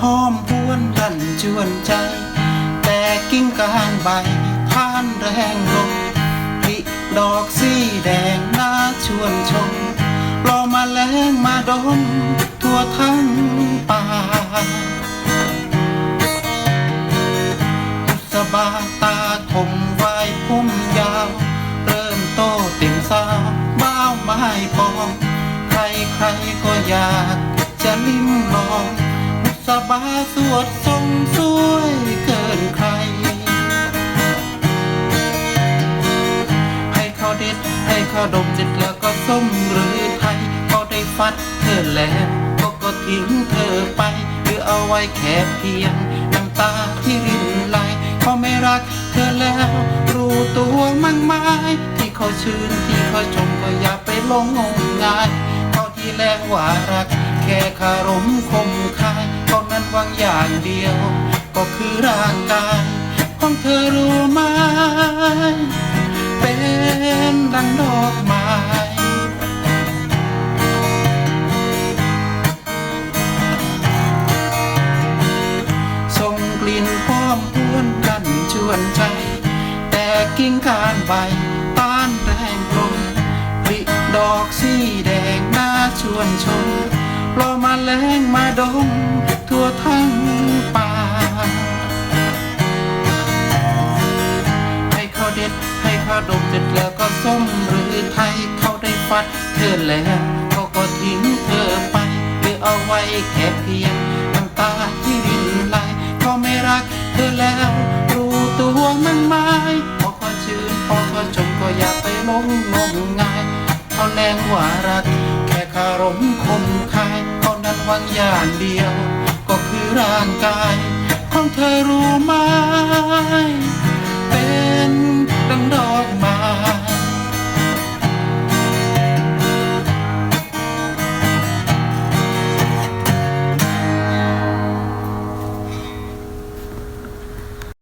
หอมพวนรันจวนใจ แต่กิ่งก้านใบผ่านแรงลมพิดอกสีแดงน่าชวนชมรอมาแลงมาดมทั่วทั้งป่าอุสบาตาคมวายพุ่มยาว เริ่มโตเต็มสาวบ้าวไม้ปอง ใครใครก็อยากจะลิ้มลอง บุษบาสวดทรงสวยเกินใคร ให้เขาเด็ดให้เขาดมเสร็จแล้วก็ส้มหรือไทยก็ได้ฟัดเธอแล้วก็ก็ทิ้งเธอไป หรือเอาไว้แค่เพียงน้ำตาที่รินไหลเขาไม่รักเธอแล้ว รู้ตัวมั่งไหมที่เขาชื่นที่เขาชมก็อย่าไปหลงงมงายเขาที่แรงว่ารักแค่คารมคมคาย อย่างเดียว ก็คือร่างกายของเธอรู้ไหม เป็นดังดอกไม้ส่งกลิ่นหอมหวนกันชวนใจ แต่กิ่งการใบต้านแรงลมผลิดอกสีแดงน่าชวนชมรอมาแล้งมาดม ดมเสร็จแล้วก็ส้มหรือไทยเขาได้ฟัดเธอแล้วเขาก็ทิ้งเธอไปหรือเอาไว้แค่เพียงน้ำตาที่รินไหลเขาไม่รักเธอแล้ว รู้ตัวมั่งไหมพอเขาชื่นพอเขาชมก็อย่าไปลงงมงายเขาแรงว่ารัก แค่คารมคมคายเขานั้นวังอย่างเดียว ก็คือร่างกาย ของเธอรู้ไหม